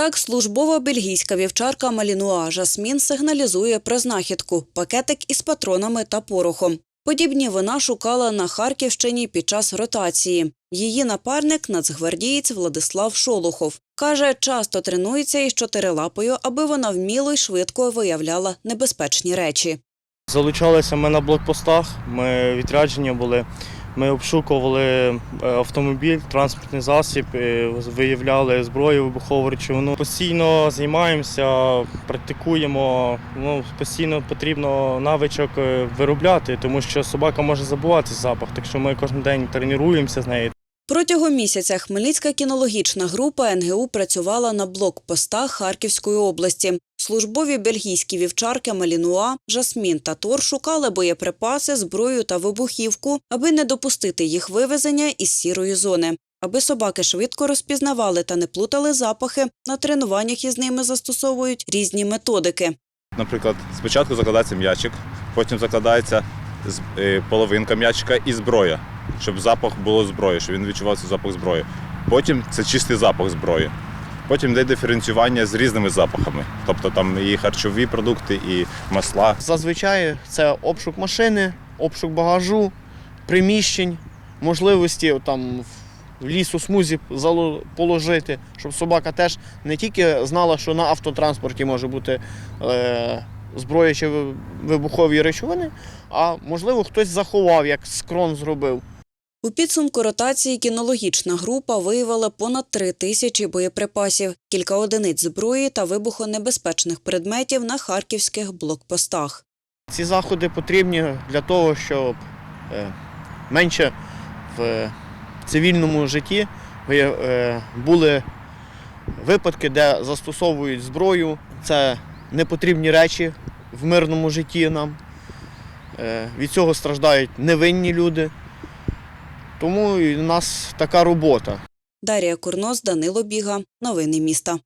Так, службова бельгійська вівчарка Малінуа Жасмін сигналізує про знахідку – пакетик із патронами та порохом. Подібні вона шукала на Харківщині під час ротації. Її напарник – нацгвардієць Владислав Шолохов. Каже, часто тренується із чотирилапою, аби вона вміло й швидко виявляла небезпечні речі. Залучалися ми на блокпостах, ми відрядження були. Ми обшукували е, автомобіль, транспортний засіб, е, виявляли зброю, вибухову речовину. Постійно займаємося, практикуємо. Ну, постійно потрібно навичок е, виробляти, тому що собака може забувати запах, так що ми кожен день тренуємося з нею. Протягом місяця Хмельницька кінологічна група НГУ працювала на блокпостах Харківської області. Службові бельгійські вівчарки Малінуа, Жасмін та Тор шукали боєприпаси, зброю та вибухівку, аби не допустити їх вивезення із сірої зони. Аби собаки швидко розпізнавали та не плутали запахи, на тренуваннях із ними застосовують різні методики. Наприклад, спочатку закладається м'ячик, потім закладається е, половинка м'ячика і зброя, щоб запах було зброї, щоб він відчував цей запах зброї. Потім це чистий запах зброї. Потім йде диференціювання з різними запахами, тобто там і харчові продукти, і масла. Зазвичай це обшук машини, обшук багажу, приміщень, можливості там в лісу смузі положити, щоб собака теж не тільки знала, що на автотранспорті може бути е, зброя чи вибухові речовини, а можливо хтось заховав, як скрон зробив. У підсумку ротації кінологічна група виявила понад три тисячі боєприпасів, кілька одиниць зброї та вибухонебезпечних предметів на харківських блокпостах. Ці заходи потрібні для того, щоб е, менше в цивільному житті е, були випадки, де застосовують зброю. Це непотрібні речі в мирному житті нам. Е, Від цього страждають невинні люди. Тому і у нас така робота. Дарія Курнос, Данило Біга. Новини міста.